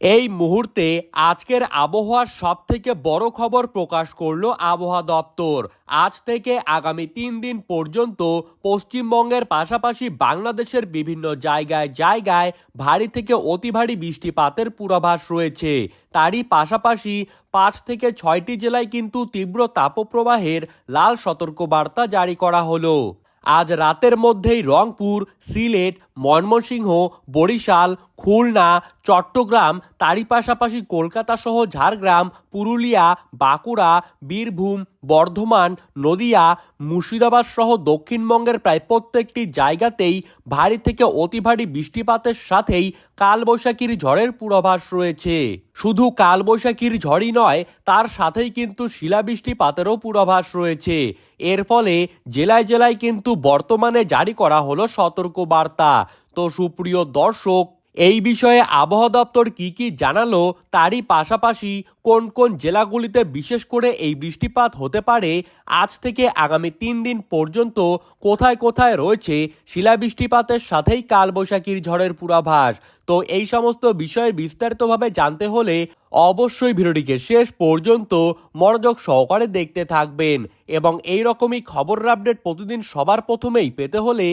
এই মুহূর্তে আজকের আবহাওয়ার সব থেকে বড় খবর প্রকাশ করল আবহাওয়া দপ্তর। আজ থেকে আগামী তিন দিন পর্যন্ত পশ্চিমবঙ্গের পাশাপাশি বাংলাদেশের বিভিন্ন জায়গায় জায়গায় ভারী থেকে অতি ভারী বৃষ্টিপাতের পূর্বাভাস রয়েছে। তারই পাশাপাশি পাঁচ থেকে ছয়টি জেলায় কিন্তু তীব্র তাপপ্রবাহের লাল সতর্কবার্তা জারি করা হলো। আজ রাতের মধ্যেই রংপুর, সিলেট, ময়মনসিংহ, বরিশাল খুলনা, চট্টগ্রাম, তারই পাশাপাশি কলকাতা সহ ঝাড়গ্রাম, পুরুলিয়া, বাঁকুড়া, বীরভূম, বর্ধমান, নদিয়া মুর্শিদাবাদ সহ দক্ষিণবঙ্গের প্রায় প্রত্যেকটি জায়গাতেই ভারী থেকে অতি ভারী বৃষ্টিপাতের সাথেই কালবৈশাখীর ঝড়ের পূর্বাভাস রয়েছে। শুধু কালবৈশাখীর ঝড়ই নয়, তার সাথেই কিন্তু শিলাবৃষ্টিপাতেরও পূর্বাভাস রয়েছে। এর ফলে জেলায় জেলায় কিন্তু বর্তমানে জারি করা হলো সতর্কবার্তা। তো সুপ্রিয় দর্শক এই বিষয়ে আবহাওয়া দপ্তর কি কি জানালো তারই পাশাপাশি কোন কোন জেলাগুলিতে বিশেষ করে এই বৃষ্টিপাত হতে পারে, আজ থেকে আগামী তিন দিন পর্যন্ত কোথায় কোথায় রয়েছে শিলা বৃষ্টিপাতের সাথেই কালবৈশাখীর ঝড়ের পূর্বাভাস। তো এই সমস্ত বিষয়ে বিস্তারিতভাবে জানতে হলে অবশ্যই ভিডিওটিকে শেষ পর্যন্ত মনোযোগ সহকারে দেখতে থাকবেন এবং এই রকমই খবরের আপডেট প্রতিদিন সবার প্রথমেই পেতে হলে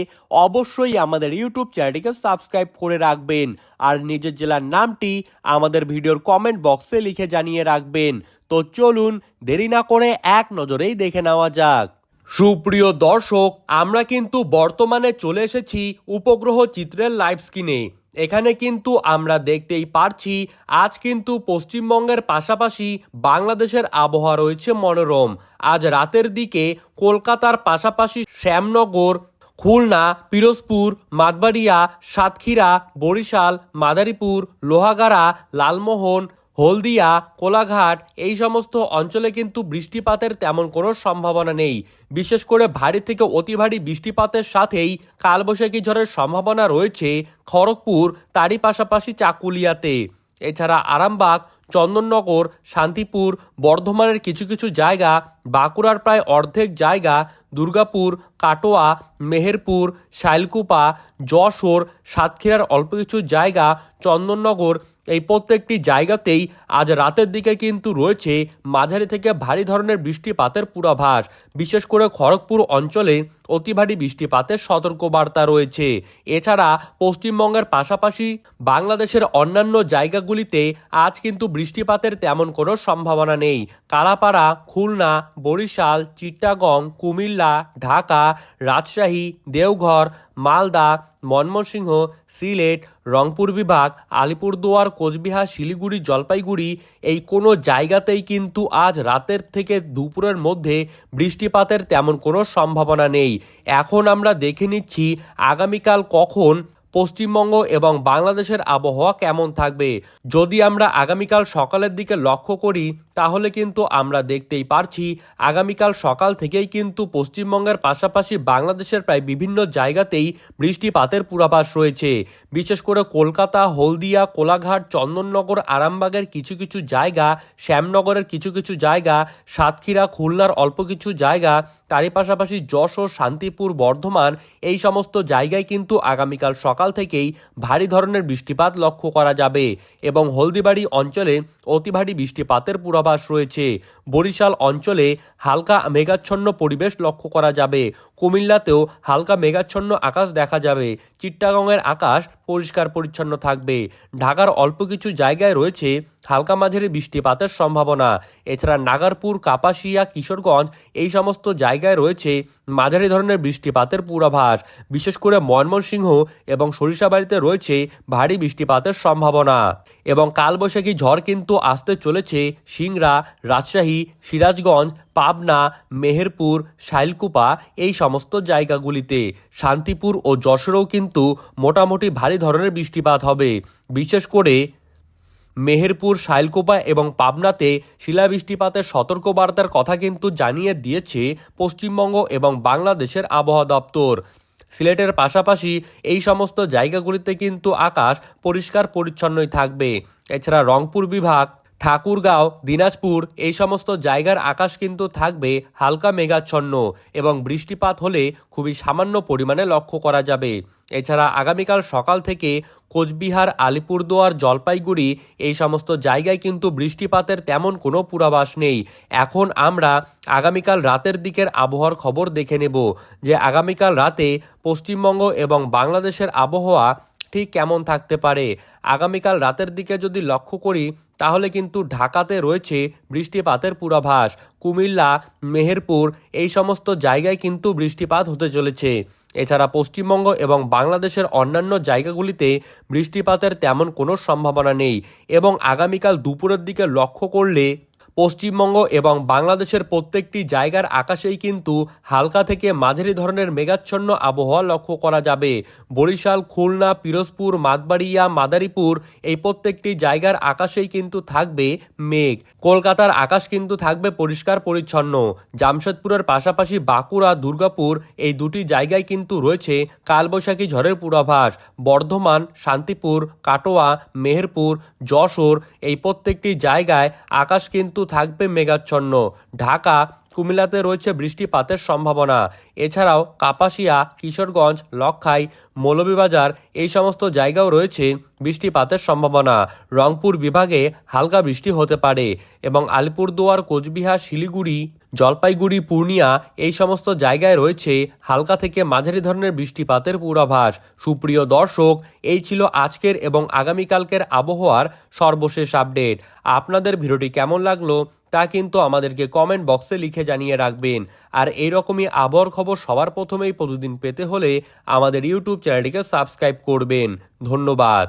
অবশ্যই আমাদের ইউটিউব চ্যানেলটিকে সাবস্ক্রাইব করে রাখবেন আর নিজের জেলার নামটি আমাদের ভিডিওর কমেন্ট বক্সে লিখে জানিয়ে রাখবেন। তো চলুন দেরি না করে এক নজরেই দেখে নেওয়া যাক। সুপ্রিয় দর্শক, আমরা কিন্তু বর্তমানে চলে এসেছি উপগ্রহ চিত্রের লাইভ স্ক্রিনে এখানে কিন্তু আমরা দেখতেই পারছি, আজ কিন্তু পশ্চিমবঙ্গের পাশাপাশি বাংলাদেশের আবহাওয়া রয়েছে মনোরম। আজ রাতের দিকে কলকাতার পাশাপাশি শ্যামনগর, খুলনা, পিরোজপুর মাদবাড়িয়া সাতক্ষীরা, বরিশাল, মাদারীপুর, লোহাগাড়া, লালমোহন হলদিয়া, কোলাঘাট, এই সমস্ত অঞ্চলে কিন্তু বৃষ্টিপাতের তেমন কোনো সম্ভাবনা নেই। বিশেষ করে ভারী থেকে অতি ভারী বৃষ্টিপাতের সাথেই কালবৈশাখী ঝড়ের সম্ভাবনা রয়েছে খড়গপুর, তারই পাশাপাশি চাকুলিয়াতে। এছাড়া আরামবাগ, চন্দননগর, শান্তিপুর, বর্ধমানের কিছু কিছু জায়গা, বাঁকুড়ার প্রায় অর্ধেক জায়গা, দুর্গাপুর, কাটোয়া, মেহেরপুর, শাইলকুপা, যশোর, সাতক্ষীরার অল্প কিছু জায়গা, চন্দননগর এই প্রত্যেকটি জায়গাতেই আজ রাতের দিকে কিন্তু রয়েছে মাঝারি থেকে ভারী ধরনের বৃষ্টিপাতের পূর্বাভাস, বিশেষ করে খড়গপুর অঞ্চলে। অতি ভারী বৃষ্টিপাতের সতর্কবার্তা রয়েছে। এছাড়া পশ্চিমবঙ্গের পাশাপাশি বাংলাদেশের অন্যান্য জায়গাগুলিতে আজ কিন্তু বৃষ্টিপাতের তেমন কোনো সম্ভাবনা নেই। কালাপাড়া, খুলনা, বরিশাল চিট্টাগং কুমিল্লা, ঢাকা, রাজশাহী, দেওঘর, মালদা, ময়মনসিংহ, সিলেট, রংপুর বিভাগ, আলিপুরদুয়ার, কোচবিহার, শিলিগুড়ি, জলপাইগুড়ি এই কোনো জায়গাতেই কিন্তু আজ রাতের থেকে দুপুরের মধ্যে বৃষ্টিপাতের তেমন কোনো সম্ভাবনা নেই। এখন আমরা দেখে নিচ্ছি আগামীকাল কখন পশ্চিমবঙ্গ এবং বাংলাদেশের আবহাওয়া কেমন থাকবে? যদি আমরা আগামীকাল সকালের দিকে লক্ষ্য করি, তাহলে কিন্তু আমরা দেখতেই পারছি, আগামীকাল সকাল থেকেই কিন্তু পশ্চিমবঙ্গের পাশাপাশি বাংলাদেশের প্রায় বিভিন্ন জায়গাতেই বৃষ্টিপাতের পূর্বাভাস রয়েছে। বিশেষ করে কলকাতা, হলদিয়া, কোলাঘাট, চন্দননগর, আরামবাগের কিছু কিছু জায়গা, শ্যামনগরের কিছু কিছু জায়গা, সাতক্ষীরা, খুলনার অল্প কিছু জায়গা, তারই পাশাপাশি যশোর, শান্তিপুর, বর্ধমান, এই সমস্ত জায়গায় কিন্তু আগামীকাল সকাল থেকেই ভারী ধরনের বৃষ্টিপাত লক্ষ্য করা যাবে এবং হলদিবাড়ি অঞ্চলে অতি ভারী বৃষ্টিপাতের পূর্বাভাস রয়েছে। বরিশাল অঞ্চলে হালকা মেঘাচ্ছন্ন পরিবেশ লক্ষ্য করা যাবে। কুমিল্লাতেও হালকা মেঘাচ্ছন্ন আকাশ দেখা যাবে। চিট্টাগংয়ের আকাশ পরিষ্কার পরিচ্ছন্ন থাকবে। ঢাকার অল্প কিছু জায়গায় রয়েছে হালকা মাঝারি বৃষ্টিপাতের সম্ভাবনা। এছাড়া নাগারপুর, কাপাসিয়া, কিশোরগঞ্জ এই সমস্ত জায়গায় রয়েছে মাঝারি ধরনের বৃষ্টিপাতের পূর্বাভাস। বিশেষ করে ময়মনসিংহ এবং সরিষাবাড়িতে রয়েছে ভারী বৃষ্টিপাতের সম্ভাবনা। এবং কালবৈশাখী ঝড় কিন্তু আসতে চলেছে সিংড়া, রাজশাহী, সিরাজগঞ্জ, পাবনা, মেহেরপুর, শাইলকুপা এই সমস্ত জায়গাগুলিতে। শান্তিপুর ও যশোরেও কিন্তু মোটামুটি ভারী ধরনের বৃষ্টিপাত হবে। বিশেষ করে মেহেরপুর, শাইলকোপা এবং পাবনাতে শিলাবৃষ্টিপাতের সতর্কবার্তার কথা কিন্তু জানিয়ে দিয়েছে পশ্চিমবঙ্গ এবং বাংলাদেশের আবহাওয়া দপ্তর। সিলেটের পাশাপাশি এই সমস্ত জায়গাগুলিতে কিন্তু আকাশ পরিষ্কার পরিচ্ছন্নই থাকবে। এছাড়া রংপুর বিভাগ ঠাকুরগাঁও, দিনাজপুর, এই সমস্ত জায়গার আকাশ কিন্তু থাকবে হালকা মেঘাচ্ছন্ন এবং বৃষ্টিপাত হলে খুবই সামান্য পরিমাণে লক্ষ্য করা যাবে। এছাড়া আগামীকাল সকাল থেকে কোচবিহার, আলিপুরদুয়ার, জলপাইগুড়ি এই সমস্ত জায়গায় কিন্তু বৃষ্টিপাতের তেমন কোনো পূর্বাভাস নেই। এখন আমরা আগামীকাল রাতের দিকের আবহাওয়ার খবর দেখে নেব যে আগামীকাল রাতে পশ্চিমবঙ্গ এবং বাংলাদেশের আবহাওয়া ঠিক কেমন থাকতে পারে? আগামীকাল রাতের দিকে যদি লক্ষ্য করি, তাহলে কিন্তু ঢাকাতে রয়েছে বৃষ্টিপাতের পূর্বাভাস। কুমিল্লা, মেহেরপুর এই সমস্ত জায়গায় কিন্তু বৃষ্টিপাত হতে চলেছে। এছাড়া পশ্চিমবঙ্গ এবং বাংলাদেশের অন্যান্য জায়গাগুলিতে বৃষ্টিপাতের তেমন কোনো সম্ভাবনা নেই। এবং আগামীকাল দুপুরের দিকে লক্ষ্য করলে পশ্চিমবঙ্গ এবং বাংলাদেশের প্রত্যেকটি জায়গার আকাশেই কিন্তু হালকা থেকে মাঝারি ধরনের মেঘাচ্ছন্ন আবহাওয়া লক্ষ্য করা যাবে। বরিশাল, খুলনা, পিরোজপুর, মাতবাড়িয়া, মাদারীপুর এই প্রত্যেকটি জায়গার আকাশেই কিন্তু থাকবে মেঘ। কলকাতার আকাশ কিন্তু থাকবে পরিষ্কার পরিচ্ছন্ন। জামশেদপুরের পাশাপাশি বাঁকুড়া, দুর্গাপুর এই দুটি জায়গায় কিন্তু রয়েছে কালবৈশাখী ঝড়ের পূর্বাভাস। বর্ধমান, শান্তিপুর, কাটোয়া, মেহেরপুর, যশোর এই প্রত্যেকটি জায়গায় আকাশ কিন্তু থাকবে মেঘাচ্ছন্ন। ঢাকা, কুমিল্লাতে রয়েছে বৃষ্টিপাতের সম্ভাবনা। এছাড়াও কাপাসিয়া, কিশোরগঞ্জ লক্ষাই মৌলভীবাজার এই সমস্ত জায়গাও রয়েছে বৃষ্টিপাতের সম্ভাবনা। রংপুর বিভাগে হালকা বৃষ্টি হতে পারে এবং আলিপুরদুয়ার, কোচবিহার, শিলিগুড়ি জলপাইগুড়ি, পূর্ণিয়া এই সমস্ত জায়গায় রয়েছে হালকা থেকে মাঝারি ধরনের বৃষ্টিপাতের পূর্বাভাস। সুপ্রিয় দর্শক, এই ছিল আজকের এবং আগামীকালকের আবহাওয়ার সর্বশেষ আপডেট। আপনাদের ভিডিওটি কেমন লাগল তা কিন্তু আমাদেরকে কমেন্ট বক্সে লিখে জানিয়ে রাখবেন। আর এইরকমই আবহাওয়ার খবর সবার প্রথমেই প্রতিদিন পেতে হলে আমাদের ইউটিউব চ্যানেলটিকে সাবস্ক্রাইব করবেন। ধন্যবাদ।